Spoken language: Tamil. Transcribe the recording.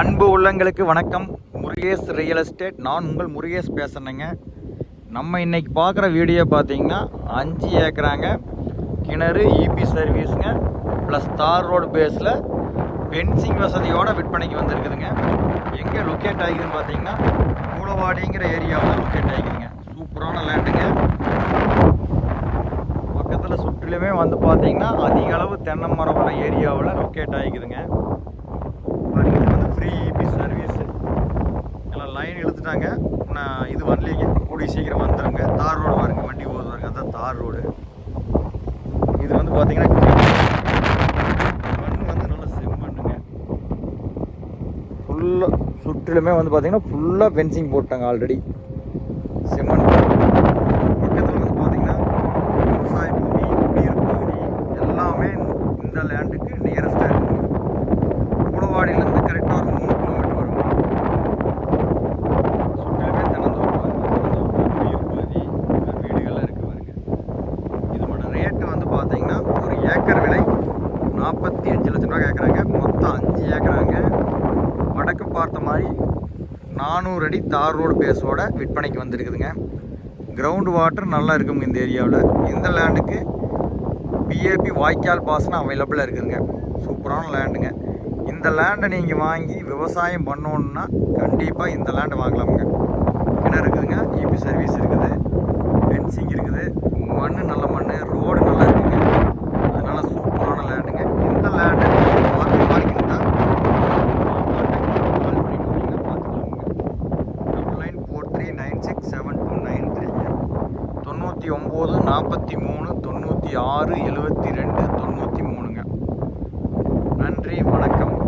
அன்பு உள்ளங்களுக்கு வணக்கம். முருகேஷ் ரியல் எஸ்டேட் நான் உங்கள் முருகேஷ் பேசுனேங்க நம்ம இன்னைக்கு பார்க்குற வீடியோ பார்த்தீங்கன்னா அஞ்சு ஏக்கராங்க. கிணறு இபி சர்வீஸுங்க ப்ளஸ் தார் ரோடு பேஸில் பென்சிங் வசதியோட விற்பனைக்கு வந்திருக்குதுங்க. எங்கே லொக்கேட் ஆகிக்குதுன்னு பார்த்தீங்கன்னா மூலவாடிங்கிற ஏரியாவில் லொக்கேட் ஆகிக்குதுங்க சூப்பரான லேண்டுங்க பக்கத்தில் சுற்றிலுமே வந்து பார்த்தீங்கன்னா அதிக அளவு தென்னை மரம் உள்ள ஏரியாவில் லொக்கேட் ஆகிக்குதுங்க. ஃப்ரீ பீஸ் சர்வீஸ் எல்லாம் லைன் இழுத்துட்டாங்க. நான் இது வரலீங்க கூடிய சீக்கிரம் வந்துடுங்க தார் ரோடு பாருங்க. வண்டி போகுது பாருங்க. அதான் தார் ரோடு இது வந்து பார்த்தீங்கன்னா மண் வந்து நல்லா செம்மண்ணுங்க. ஃபுல்லாக சுற்றிலுமே வந்து பார்த்தீங்கன்னா ஃபுல்லாக ஃபென்சிங் போட்டாங்க ஆல்ரெடி செம்மண். பக்கத்தில் வந்து பார்த்தீங்கன்னா விவசாய பூமி குடியிருப்பு பகுதி எல்லாமே இந்த லேண்டுக்கு நியரஸ்டாக இருக்குது பார்த்தீங்கன்னா ஒரு ஏக்கர் விலை நாற்பத்தி அஞ்சு லட்ச ரூபா கேட்குறாங்க மொத்தம் அஞ்சு ஏக்கராங்க. வடக்கு பார்த்த மாதிரி நானூறு அடி தார் ரோடு பேஸோட விற்பனைக்கு வந்திருக்குதுங்க. கிரவுண்ட் வாட்டர் நல்லா இருக்குங்க இந்த ஏரியாவில். இந்த லேண்டுக்கு பிஏபி வாய்க்கால் பாசனம் அவைலபிளாக இருக்குதுங்க. சூப்பரான லேண்டுங்க இந்த லேண்டை நீங்கள் வாங்கி விவசாயம் பண்ணணுன்னா கண்டிப்பாக இந்த லேண்டை வாங்கலாமுங்க. கிணறு இருக்குதுங்க? இபி சர்வீஸ் இருக்குது. ஒம்பது நாற்பத்தி மூணு தொண்ணூற்றி ஆறு எழுபத்தி ரெண்டு தொண்ணூற்றி மூணுங்க. நன்றி வணக்கம்.